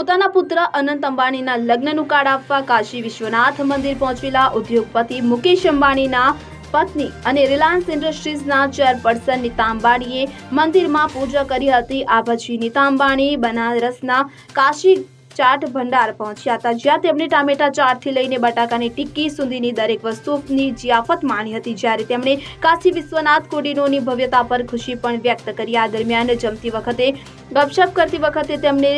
પોતાના પુત્ર અનંત અંબાણીના લગ્નનું કાર્ડ આપવા કાશી વિશ્વનાથ મંદિર પહોંચેલા ઉદ્યોગપતિ મુકેશ અંબાણીના પત્ની અને રિલાયન્સ ઇન્ડસ્ટ્રીઝના ચેરપર્સન નીતા અંબાણીએ મંદિરમાં પૂજા કરી હતી. આ પછી નીતા અંબાણી બનારસના કાશી ચાટ ભંડાર પહોંચ્યા હતા, જ્યાં તેમણે ટામેટા ચાટથી લઈને બટાકાની ટિક્કી સુધીની દરેક વસ્તુની જિયાફત માણી હતી. જ્યારે તેમણે કાશી વિશ્વનાથ કોડીનોની ભવ્યતા પર ખુશી પણ વ્યક્ત કરી. આ દરમિયાન જમતી વખતે, ગપશપ કરતી વખતે તેમણે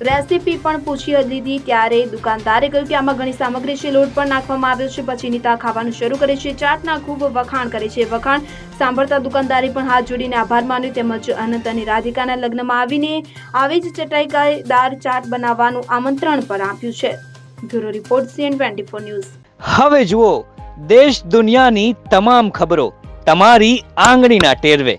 રેસીપી પણ પૂછી લીધી ત્યારે દુકાનદારે કહ્યું કે આમાં ઘણી સામગ્રી છે, લોટ પણ નાખવામાં આવ્યો છે, પછી નીતા ખાવાનું શરૂ કરે છે, ચાટના ખૂબ વખાણ કરે છે. વખાણ સાંભળતા દુકાનદારે પણ હાથ જોડીને આભાર માન્યો તેમજ અનંત અને રાધિકાના લગ્નમાં આવીને આવી જ ચટાઈકાદાર ચાટ બનાવવાનું આમંત્રણ પણ આપ્યું છે. Bureau report CN twenty four news. હવે જુઓ, દેશ દુનિયાની તમામ ખબરો તમારી આંગળીના ટેરવે.